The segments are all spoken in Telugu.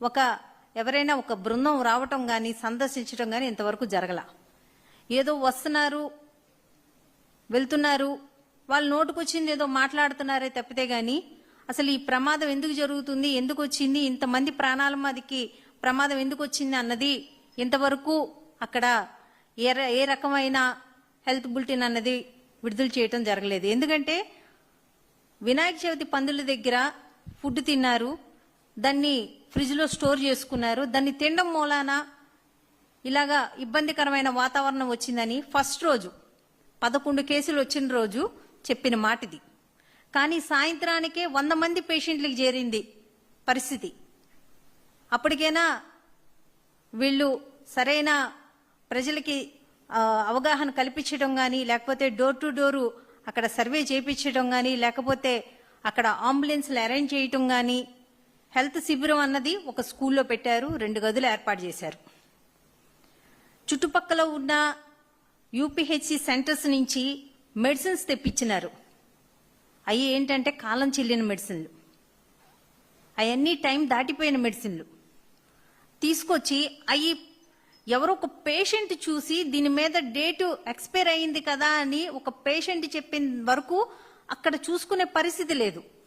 ఒక ఎవరైనా ఒక బృందం రావటం కానీ సందర్శించడం కానీ ఇంతవరకు జరగల. ఏదో వస్తున్నారు వెళ్తున్నారు వాళ్ళు నోటుకొచ్చింది ఏదో మాట్లాడుతున్నారే తప్పితే గాని అసలు ఈ ప్రమాదం ఎందుకు జరుగుతుంది ఎందుకు వచ్చింది ఇంతమంది ప్రాణాల మాదికి ప్రమాదం ఎందుకు వచ్చింది అన్నది ఇంతవరకు అక్కడ ఏ ఏ రకమైన హెల్త్ బులెటిన్ అన్నది విడుదల చేయటం జరగలేదు. ఎందుకంటే వినాయక చవితి పందుల దగ్గర ఫుడ్ తిన్నారు దాన్ని ఫ్రిడ్జ్లో స్టోర్ చేసుకున్నారు. దాన్ని తినడం మూలాన ఇలాగా ఇబ్బందికరమైన వాతావరణం వచ్చిందని ఫస్ట్ రోజు పదకొండు కేసులు వచ్చిన రోజు చెప్పిన మాటిది. కానీ సాయంత్రానికే వంద మంది పేషెంట్లకు చేరింది పరిస్థితి. అప్పటికైనా వీళ్ళు సరైన ప్రజలకి అవగాహన కల్పించడం కానీ లేకపోతే డోర్ టు డోరు అక్కడ సర్వే చేయించడం కానీ లేకపోతే అక్కడ అంబులెన్స్లు అరేంజ్ చేయటం కానీ హెల్త్ శిబిరం అన్నది ఒక స్కూల్లో పెట్టారు రెండు గదులు ఏర్పాటు చేశారు. చుట్టుపక్కల ఉన్న యూపీహెచ్సి సెంటర్స్ నుంచి మెడిసిన్స్ తెప్పించినారు. అవి ఏంటంటే కాలం చెల్లిన మెడిసిన్లు. అవన్నీ టైం దాటిపోయిన మెడిసిన్లు. తీసుకొచ్చి అవి ఎవరో ఒక పేషెంట్ చూసి దీని మీద డేటు ఎక్స్పైర్ అయింది కదా అని ఒక పేషెంట్ చెప్పిన వరకు అక్కడ చూసుకునే పరిస్థితి లేదు.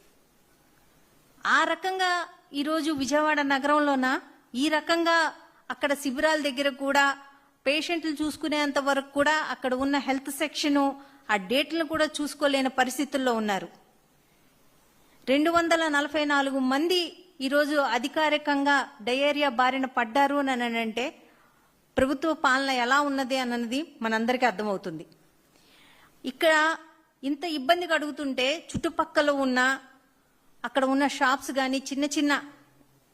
ఆ రకంగా ఈరోజు విజయవాడ నగరంలోన? ఈ రకంగా అక్కడ శిబిరాల దగ్గర కూడా పేషెంట్లు చూసుకునేంత వరకు కూడా అక్కడ ఉన్న హెల్త్ సెక్షన్ ఆ డేట్లను కూడా చూసుకోలేని పరిస్థితుల్లో ఉన్నారు. రెండు వందల నలభై నాలుగు మంది ఈరోజు అధికారికంగా డయేరియా బారిన పడ్డారు అని అంటే ప్రభుత్వ పాలన ఎలా ఉన్నది అన్నది మనందరికీ అర్థమవుతుంది. ఇక్కడ ఇంత ఇబ్బంది కడుగుతుంటే చుట్టుపక్కల ఉన్న అక్కడ ఉన్న షాప్స్ కానీ చిన్న చిన్న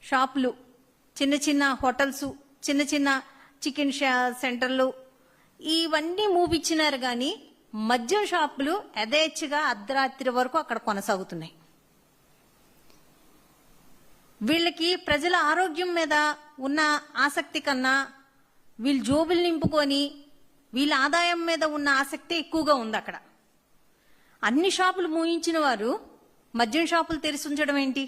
షాపులు చిన్న చిన్న హోటల్స్ చిన్న చిన్న చికెన్ షా- సెంటర్లు ఇవన్నీ మూపిచ్చినారు కానీ మద్యం షాపులు యథేచ్ఛగా అర్ధరాత్రి వరకు అక్కడ కొనసాగుతున్నాయి. వీళ్ళకి ప్రజల ఆరోగ్యం మీద ఉన్న ఆసక్తి కన్నా వీళ్ళు జోబులు నింపుకొని వీళ్ళ ఆదాయం మీద ఉన్న ఆసక్తి ఎక్కువగా ఉంది అక్కడ. అన్ని షాపులు మూయించిన వారు మద్యం షాపులు తెరిచి ఉంచడం ఏంటి?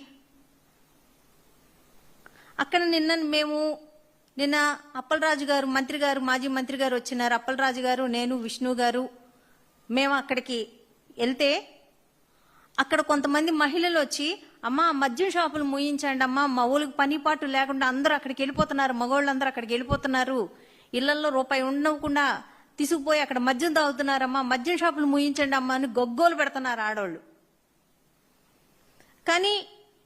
అక్కడ నిన్న మేము నిన్న అప్పలరాజు గారు మంత్రి గారు మాజీ మంత్రి గారు వచ్చినారు. అప్పలరాజు గారు నేను విష్ణు గారు మేము అక్కడికి వెళ్తే అక్కడ కొంతమంది మహిళలు వచ్చి అమ్మా మద్యం షాపులు మూయించండి అమ్మా మా ఊళ్ళకి పని పాటు లేకుండా అందరూ అక్కడికి వెళ్ళిపోతున్నారు మగవాళ్ళందరూ అక్కడికి వెళ్ళిపోతున్నారు ఇళ్ళలో రూపాయి ఉండకుండా తీసుకుపోయి అక్కడ మద్యం తాగుతున్నారమ్మా మద్యం షాపులు మూయించండి అమ్మా అని గొగ్గోలు పెడుతున్నారు ఆడవాళ్ళు కానీ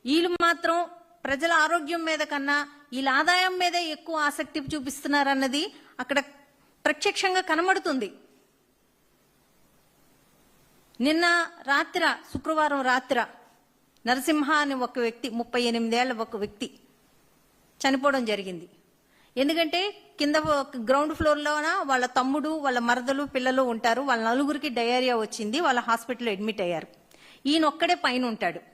వీళ్ళు మాత్రం ప్రజల ఆరోగ్యం మీద కన్నా వీళ్ళ ఆదాయం మీదే ఎక్కువ ఆసక్తి చూపిస్తున్నారన్నది అక్కడ ప్రత్యక్షంగా కనబడుతుంది. నిన్న రాత్ర శుక్రవారం రాత్ర నరసింహ అనే ఒక వ్యక్తి ముప్పై ఎనిమిదేళ్ళ ఒక వ్యక్తి చనిపోవడం జరిగింది. ఎందుకంటే కింద గ్రౌండ్ ఫ్లోర్లోన వాళ్ళ తమ్ముడు వాళ్ళ మరదలు పిల్లలు ఉంటారు. వాళ్ళ నలుగురికి డయేరియా వచ్చింది. వాళ్ళ హాస్పిటల్లో అడ్మిట్ అయ్యారు. ఈయన ఒక్కడే పైన ఉంటాడు.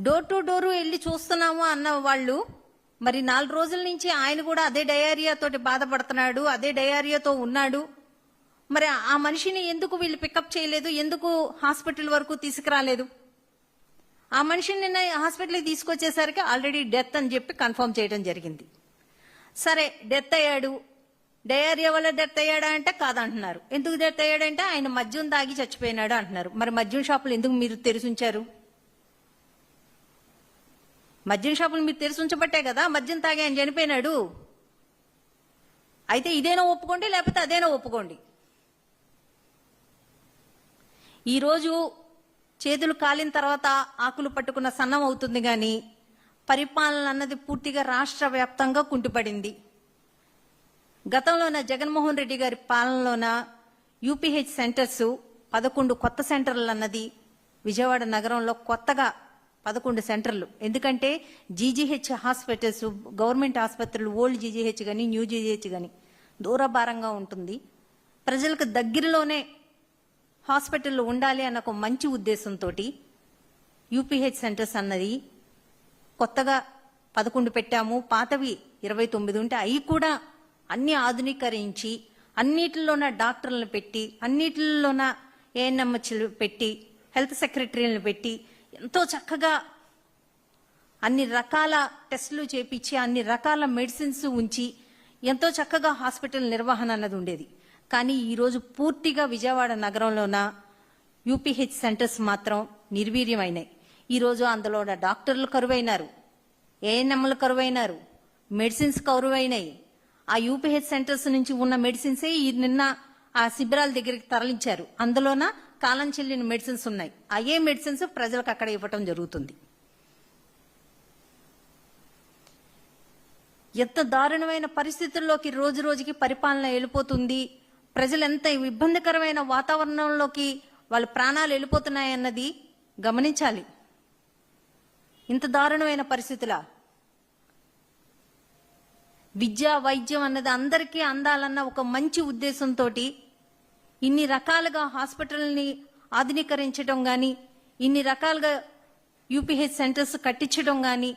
డోర్ టు డోర్ వెళ్ళి చూస్తున్నాము అన్న వాళ్ళు మరి నాలుగు రోజుల నుంచి ఆయన కూడా అదే డయేరియా తోటి బాధపడుతున్నాడు అదే డయేరియాతో ఉన్నాడు. మరి ఆ మనిషిని ఎందుకు వీళ్ళు పికప్ చేయలేదు? ఎందుకు హాస్పిటల్ వరకు తీసుకురాలేదు? ఆ మనిషిని నిన్న హాస్పిటల్కి తీసుకొచ్చేసరికి ఆల్రెడీ డెత్ అని చెప్పి కన్ఫర్మ్ చేయడం జరిగింది. సరే డెత్ అయ్యాడు. డయేరియా వల్ల డెత్ అయ్యాడా అంటే కాదంటున్నారు. ఎందుకు డెత్ అయ్యాడంటే ఆయన మద్యం తాగి చచ్చిపోయినాడు అంటున్నారు. మరి మద్యం షాపులు ఎందుకు మీరు తెరిచి ఉంచారు? మద్యం షాపులు మీరు తెరిచి ఉంచబట్టే కదా మద్యం తాగి ఆయన చనిపోయినాడు. అయితే ఇదేనా ఒప్పుకోండి లేకపోతే అదేనా ఒప్పుకోండి. ఈరోజు చేతులు కాలిన తర్వాత ఆకులు పట్టుకున్న సన్నం అవుతుంది కానీ పరిపాలన అన్నది పూర్తిగా రాష్ట్ర వ్యాప్తంగా కుంటుపడింది గతంలోన జగన్మోహన్ రెడ్డి గారి పాలనలోన యూపీహెచ్ సెంటర్స్ పదకొండు కొత్త సెంటర్లు అన్నది విజయవాడ నగరంలో కొత్తగా పదకొండు సెంటర్లు. ఎందుకంటే జీజీహెచ్ హాస్పిటల్స్ గవర్నమెంట్ ఆసుపత్రులు ఓల్డ్ జీజీహెచ్ కానీ న్యూ జీజీహెచ్ కానీ దూరభారంగా ఉంటుంది. ప్రజలకు దగ్గరలోనే హాస్పిటల్ ఉండాలి అన్న ఒక మంచి ఉద్దేశంతో యూపీహెచ్ సెంటర్స్ అన్నది కొత్తగా పదకొండు పెట్టాము. పాతవి ఇరవై తొమ్మిది ఉంటే అవి కూడా అన్ని ఆధునీకరించి అన్నిటిలోన డాక్టర్లను పెట్టి అన్నిటిలోన ఏఎన్ఎంహెచ్లు పెట్టి హెల్త్ సెక్రటరీలను పెట్టి ఎంతో చక్కగా అన్ని రకాల టెస్టులు చేపించి అన్ని రకాల మెడిసిన్స్ ఉంచి ఎంతో చక్కగా హాస్పిటల్ నిర్వహణ అన్నది ఉండేది. కానీ ఈరోజు పూర్తిగా విజయవాడ నగరంలోన యూపీహెచ్ సెంటర్స్ మాత్రం నిర్వీర్యమైనాయి. ఈరోజు అందులో డాక్టర్లు కరువైనారు ఏఎన్ఎంలు కరువైనారు మెడిసిన్స్ కరువైనాయి. ఆ యూపీహెచ్ సెంటర్స్ నుంచి ఉన్న మెడిసిన్సే ఈ నిన్న ఆ శిబిరాల దగ్గరికి తరలించారు. అందులోన కాలం చెల్లిన మెడిసిన్స్ ఉన్నాయి. అయ్యే మెడిసిన్స్ ప్రజలకు అక్కడ ఇవ్వటం జరుగుతుంది. ఎంత దారుణమైన పరిస్థితుల్లోకి రోజు రోజుకి పరిపాలన వెళ్ళిపోతుంది. ప్రజలు ఎంత ఇబ్బందికరమైన వాతావరణంలోకి వాళ్ళ ప్రాణాలు వెళ్ళిపోతున్నాయన్నది గమనించాలి. ఇంత దారుణమైన పరిస్థితులా. విద్య వైద్యం అన్నది అందరికీ అందాలన్న ఒక మంచి ఉద్దేశంతో ఇన్ని రకాలుగా హాస్పిటల్ని ఆధునీకరించడం కానీ ఇన్ని రకాలుగా యూపీహెచ్ సెంటర్స్ కట్టించడం కానీ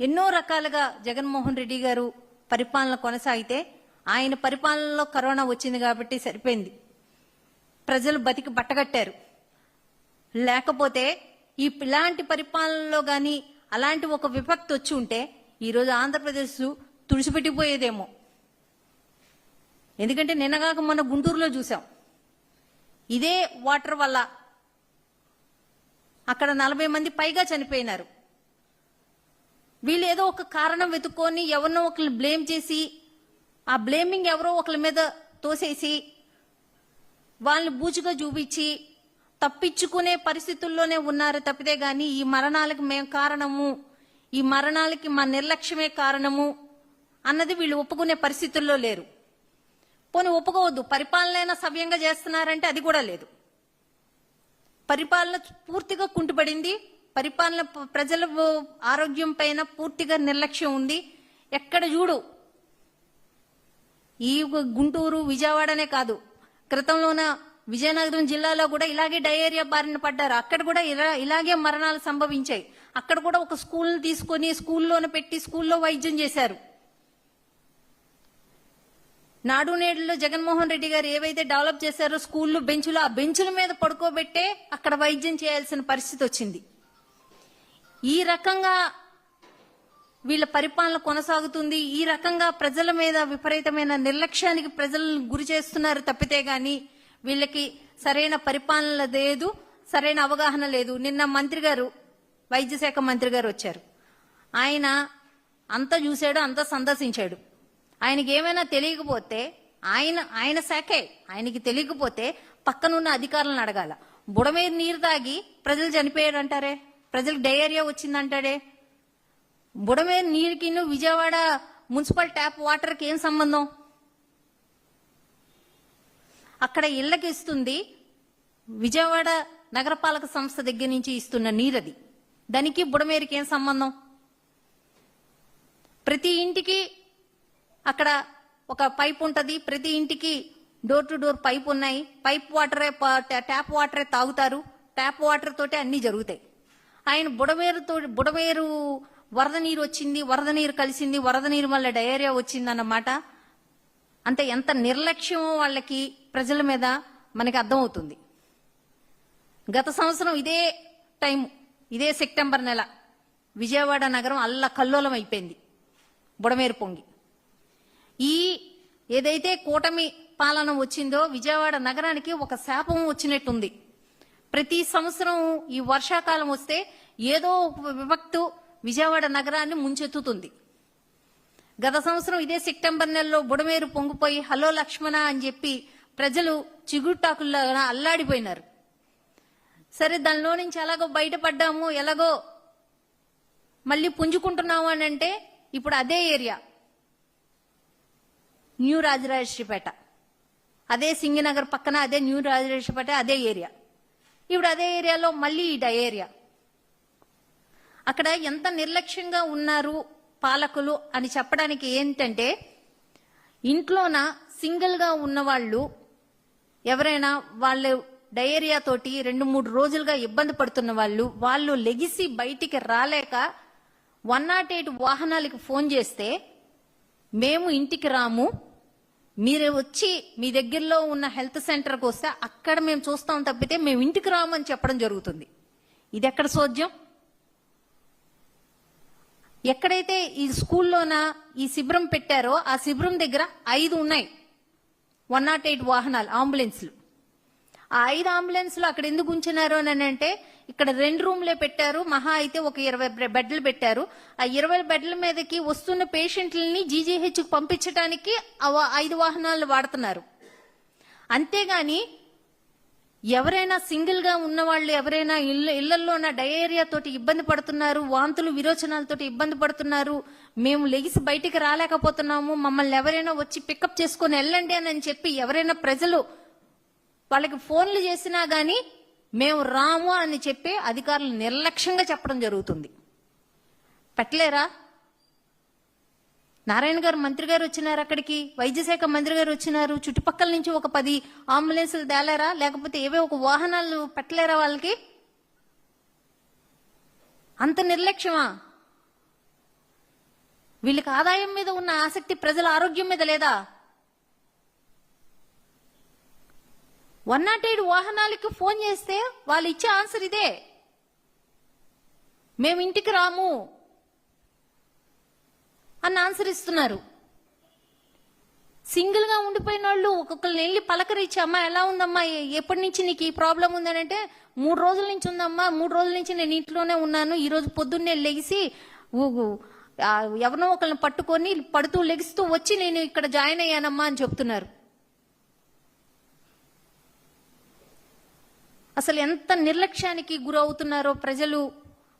ఎన్నో రకాలుగా జగన్మోహన్ రెడ్డి గారు పరిపాలన కొనసాగితే ఆయన పరిపాలనలో కరోనా వచ్చింది కాబట్టి సరిపోయింది. ప్రజలు బతికి బట్టగట్టారు. లేకపోతే ఈ ఇలాంటి పరిపాలనలో కానీ అలాంటి ఒక విపక్తి వచ్చి ఉంటే ఈరోజు ఆంధ్రప్రదేశ్ తుడిచిపెట్టిపోయేదేమో. ఎందుకంటే నిన్నగాక మొన్న గుంటూరులో చూసాం ఇదే వాటర్ వల్ల అక్కడ నలభై మంది పైగా చనిపోయినారు. వీళ్ళు ఏదో ఒక కారణం వెతుక్కొని ఎవరినో ఒకరిని బ్లేమ్ చేసి ఆ బ్లేమింగ్ ఎవరో ఒకరి మీద తోసేసి వాళ్ళని బూజుగా చూపించి తప్పించుకునే పరిస్థితుల్లోనే ఉన్నారు తప్పితే గాని ఈ మరణాలకు మేము కారణము ఈ మరణాలకి మా నిర్లక్ష్యమే కారణము అన్నది వీళ్ళు ఒప్పుకునే పరిస్థితుల్లో లేరు. పోనీ ఒప్పుకోవద్దు. పరిపాలన సవ్యంగా చేస్తున్నారంటే అది కూడా లేదు. పరిపాలన పూర్తిగా కుంటుపడింది. పరిపాలన ప్రజల ఆరోగ్యం పైన పూర్తిగా నిర్లక్ష్యం ఉంది. ఎక్కడ చూడు? ఈ గుంటూరు విజయవాడనే కాదు. క్రితంలోన విజయనగరం జిల్లాలో కూడా ఇలాగే డయేరియా బారిన పడ్డారు. అక్కడ కూడా ఇలా- ఇలాగే మరణాలు సంభవించాయి. అక్కడ కూడా ఒక స్కూల్ని తీసుకొని స్కూల్లోనే పెట్టి స్కూల్లో వైద్యం చేశారు. నాడు నేడులో జగన్మోహన్ రెడ్డి గారు ఏవైతే డెవలప్ చేశారో స్కూళ్ళు బెంచులు ఆ బెంచుల మీద పడుకోబెట్టే అక్కడ వైద్యం చేయాల్సిన పరిస్థితి వచ్చింది. ఈ రకంగా వీళ్ళ పరిపాలన కొనసాగుతుంది. ఈ రకంగా ప్రజల మీద విపరీతమైన నిర్లక్ష్యానికి ప్రజలను గురి చేస్తున్నారు తప్పితే గాని వీళ్ళకి సరైన పరిపాలన లేదు సరైన అవగాహన లేదు. నిన్న మంత్రి గారు వైద్య శాఖ మంత్రి గారు వచ్చారు. ఆయన అంతా చూశాడు అంతా సందర్శించాడు. ఆయనకి ఏమైనా తెలియకపోతే ఆయన ఆయన శాఖే. ఆయనకి తెలియకపోతే పక్కనున్న అధికారులను అడగాల. మీద నీరు తాగి ప్రజలు చనిపోయారు అంటారే ప్రజలకు డయేరియా వచ్చిందంటాడే మీద నీరుకి విజయవాడ మున్సిపల్ ట్యాప్ వాటర్కి ఏం సంబంధం? అక్కడ ఇళ్ళకి ఇస్తుంది విజయవాడ నగరపాలక సంస్థ దగ్గర నుంచి ఇస్తున్న నీరది. దానికి బుడమేరికి ఏం సంబంధం? ప్రతి ఇంటికి అక్కడ ఒక పైప్ ఉంటది. ప్రతి ఇంటికి డోర్ టు డోర్ పైప్ ఉన్నాయి. పైప్ వాటరే ట్యాప్ వాటరే తాగుతారు. ట్యాప్ వాటర్ తోటే అన్ని జరుగుతాయి. ఆయన బుడమేరుతో బుడమేరు వరద నీరు వచ్చింది వరద నీరు కలిసింది వరద నీరు వల్ల డయేరియా వచ్చింది అన్నమాట అంటే ఎంత నిర్లక్ష్యం వాళ్ళకి ప్రజల మీద మనకి అర్థమవుతుంది. గత సంవత్సరం ఇదే టైం ఇదే సెప్టెంబర్ నెల విజయవాడ నగరం అల్ల కల్లోలం అయిపోయింది. బుడమేరు పొంగి. ఈ ఏదైతే కూటమి పాలన వచ్చిందో విజయవాడ నగరానికి ఒక శాపం వచ్చినట్టుంది. ప్రతి సంవత్సరం ఈ వర్షాకాలం వస్తే ఏదో ఒక విభక్తు విజయవాడ నగరాన్ని ముంచెత్తుతుంది. గత సంవత్సరం ఇదే సెప్టెంబర్ నెలలో బుడమేరు పొంగిపోయి హలో లక్ష్మణ అని చెప్పి ప్రజలు చిగురుటాకుల్లో అల్లాడిపోయినారు. సరే దానిలో నుంచి ఎలాగో బయటపడ్డాము ఎలాగో మళ్ళీ పుంజుకుంటున్నాము అని అంటే ఇప్పుడు అదే ఏరియా. న్యూ రాజరాజేశ్వరిపేట. అదే సింగినగర్ పక్కన అదే న్యూ రాజరాజేశ్వరిపేట అదే ఏరియా. ఇప్పుడు అదే ఏరియాలో మళ్ళీ ఈ డయేరియా. అక్కడ ఎంత నిర్లక్ష్యంగా ఉన్నారు పాలకులు అని చెప్పడానికి ఏంటంటే ఇంట్లోన సింగిల్గా ఉన్నవాళ్ళు ఎవరైనా వాళ్ళు డయేరియా తోటి రెండు మూడు రోజులుగా ఇబ్బంది పడుతున్న వాళ్ళు వాళ్ళు లెగిసి బయటికి రాలేక వన్ నాట్ ఎయిట్ వాహనాలకి ఫోన్ చేస్తే మేము ఇంటికి రాము మీరు వచ్చి మీ దగ్గరలో ఉన్న హెల్త్ సెంటర్కి వస్తే అక్కడ మేము చూస్తాం తప్పితే మేము ఇంటికి రామని చెప్పడం జరుగుతుంది. ఇది ఎక్కడ సోద్యం ఎక్కడైతే ఈ స్కూల్లోన ఈ శిబిరం పెట్టారో ఆ శిబిరం దగ్గర ఐదు ఉన్నాయి. వన్ నాట్ ఎయిట్ వాహనాలు అంబులెన్స్లు. ఆ ఐదు అంబులెన్స్లు అక్కడ ఎందుకు ఉంచినారు అని అంటే ఇక్కడ రెండు రూమ్లే పెట్టారు. మహా అయితే ఒక ఇరవై బెడ్లు పెట్టారు. ఆ ఇరవై బెడ్ల మీదకి వస్తున్న పేషెంట్లని జీజీహెచ్ పంపించడానికి ఆ వా- ఐదు వాహనాలు వాడుతున్నారు. అంతేగాని ఎవరైనా సింగిల్గా ఉన్న వాళ్ళు ఎవరైనా ఇళ్ళ ఇళ్ళలో ఉన్న డయేరియా తోటి ఇబ్బంది పడుతున్నారు వాంతులు విరోచనాలతోటి ఇబ్బంది పడుతున్నారు మేము లెగిసి బయటికి రాలేకపోతున్నాము మమ్మల్ని ఎవరైనా వచ్చి పికప్ చేసుకుని వెళ్ళండి అని చెప్పి ఎవరైనా ప్రజలు వాళ్ళకి ఫోన్లు చేసినా గాని మేము రాము అని చెప్పి అధికారులు నిర్లక్ష్యంగా చెప్పడం జరుగుతుంది. పెట్టలేరా? నారాయణ గారు మంత్రి గారు వచ్చినారు అక్కడికి? వైద్యశాఖ మంత్రి గారు వచ్చినారు? చుట్టుపక్కల నుంచి ఒక పది అంబులెన్సులు తేలేరా? లేకపోతే ఏవే ఒక వాహనాలు పెట్టలేరా వాళ్ళకి? అంత నిర్లక్ష్యమా? వీళ్ళకి ఆదాయం మీద ఉన్న ఆసక్తి ప్రజల ఆరోగ్యం మీద లేదా? వన్ నాట్ ఎయిట్ వాహనాలకు ఫోన్ చేస్తే వాళ్ళు ఇచ్చే ఆన్సర్ ఇదే. మేము ఇంటికి రాము అని ఆన్సర్ ఇస్తున్నారు. సింగిల్గా ఉండిపోయిన వాళ్ళు ఒక్కొక్కరిని వెళ్ళి పలకరించి అమ్మా ఎలా ఉందమ్మా? ఎప్పటి నుంచి నీకు ఈ ప్రాబ్లం ఉందని అంటే మూడు రోజుల నుంచి ఉందమ్మా మూడు రోజుల నుంచి నేను ఇంట్లోనే ఉన్నాను ఈ రోజు పొద్దున్నే లెగిసి ఊ- ఎవరినో ఒకరిని పట్టుకొని పడుతూ లెగిస్తూ వచ్చి నేను ఇక్కడ జాయిన్ అయ్యానమ్మా అని చెప్తున్నారు. అసలు ఎంత నిర్లక్ష్యానికి గురవుతున్నారో ప్రజలు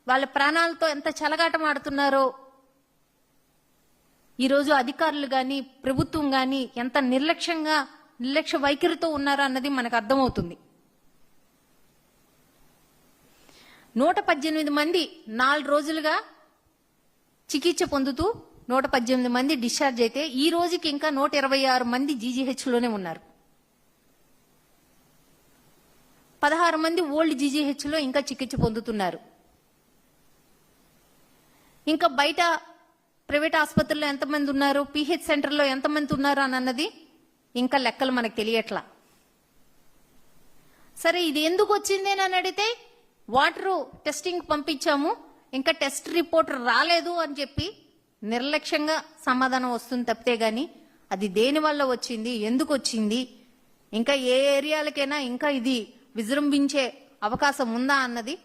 వాళ్ళ ప్రాణాలతో ఎంత చలగాటమాడుతున్నారో ఈరోజు అధికారులు కానీ ప్రభుత్వం కానీ ఎంత నిర్లక్ష్యంగా నిర్లక్ష్య వైఖరితో ఉన్నారో అన్నది మనకు అర్థమవుతుంది. నూట పద్దెనిమిది మంది నాలుగు రోజులుగా చికిత్స పొందుతూ నూట పద్దెనిమిది మంది డిశ్చార్జ్ అయితే ఈ రోజుకి ఇంకా నూట ఇరవై ఆరు మంది జీజీహెచ్లోనే ఉన్నారు. పదహారు మంది ఓల్డ్ జీజీహెచ్లో ఇంకా చికిత్స పొందుతున్నారు. ఇంకా బయట ప్రైవేట్ ఆసుపత్రుల్లో ఎంతమంది ఉన్నారు? పిహెచ్ సెంటర్లో ఎంతమంది ఉన్నారు అని అన్నది ఇంకా లెక్కలు మనకు తెలియట్లా. సరే ఇది ఎందుకు వచ్చింది అని అడిగితే వాటరు టెస్టింగ్ పంపించాము ఇంకా టెస్ట్ రిపోర్ట్ రాలేదు అని చెప్పి నిర్లక్ష్యంగా సమాధానం వస్తుంది తప్పితే గాని అది దేని వల్ల వచ్చింది? ఎందుకు వచ్చింది? ఇంకా ఏ ఏరియాలకైనా ఇంకా ఇది విజృంభించే అవకాశం ఉందా అన్నది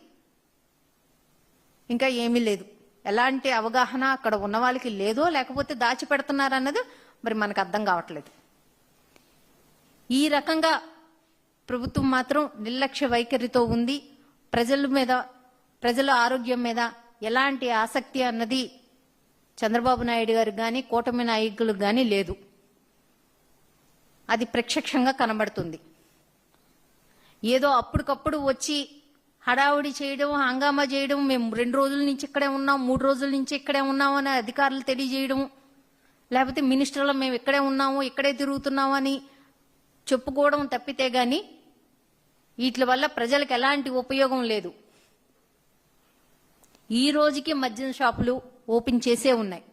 ఇంకా ఏమీ లేదు. ఎలాంటి అవగాహన అక్కడ ఉన్న వాళ్ళకి లేదో లేకపోతే దాచిపెడుతున్నారన్నది మరి మనకు అర్థం కావట్లేదు. ఈ రకంగా ప్రభుత్వం మాత్రం నిర్లక్ష్య వైఖరితో ఉంది. ప్రజల మీద ప్రజల ఆరోగ్యం మీద ఎలాంటి ఆసక్తి అన్నది చంద్రబాబు నాయుడు గారికి కానీ కూటమి నాయకులకు కానీ లేదు. అది ప్రత్యక్షంగా కనబడుతుంది. ఏదో అప్పటికప్పుడు వచ్చి హడావుడి చేయడం హంగామా చేయడం మేము రెండు రోజుల నుంచి ఇక్కడే ఉన్నాం మూడు రోజుల నుంచి ఇక్కడే ఉన్నాం అని అధికారులు తెలియజేయడం లేకపోతే మినిస్టర్లు మేము ఇక్కడే ఉన్నాము ఇక్కడే తిరుగుతున్నామని చెప్పుకోవడం తప్పితే గాని వీటి వల్ల ప్రజలకు ఎలాంటి ఉపయోగం లేదు. ఈ రోజుకి మద్యం షాపులు ఓపెన్ చేసే ఉన్నాయి.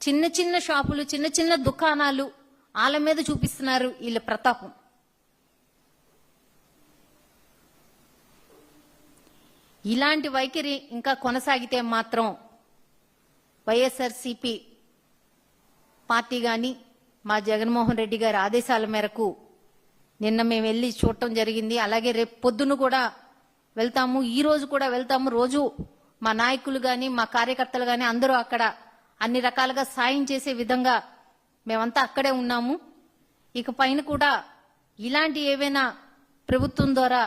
చిన్న చిన్న షాపులు చిన్న చిన్న దుకాణాలు వాళ్ళ మీద చూపిస్తున్నారు వీళ్ళ ప్రతాపం. ఇలాంటి వైఖరి ఇంకా కొనసాగితే మాత్రం వైఎస్ఆర్సిపి పార్టీ గాని మా జగన్మోహన్ రెడ్డి గారి ఆదేశాల మేరకు నిన్న మేము వెళ్ళి చూడటం జరిగింది. అలాగే రేపు పొద్దున కూడా వెళ్తాము. ఈ రోజు కూడా వెళ్తాము. రోజు మా నాయకులు కానీ మా కార్యకర్తలు కానీ అందరూ అక్కడ అన్ని రకాలుగా సాయం చేసే విధంగా మేమంతా అక్కడే ఉన్నాము. ఇక పైన కూడా ఇలాంటి ఏవైనా ప్రభుత్వం ద్వారా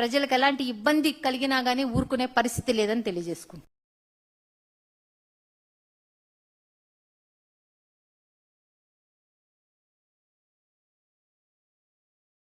ప్రజలకు ఎలాంటి ఇబ్బంది కలిగినా గానీ ఊరుకునే పరిస్థితి లేదని తెలియజేసుకుంది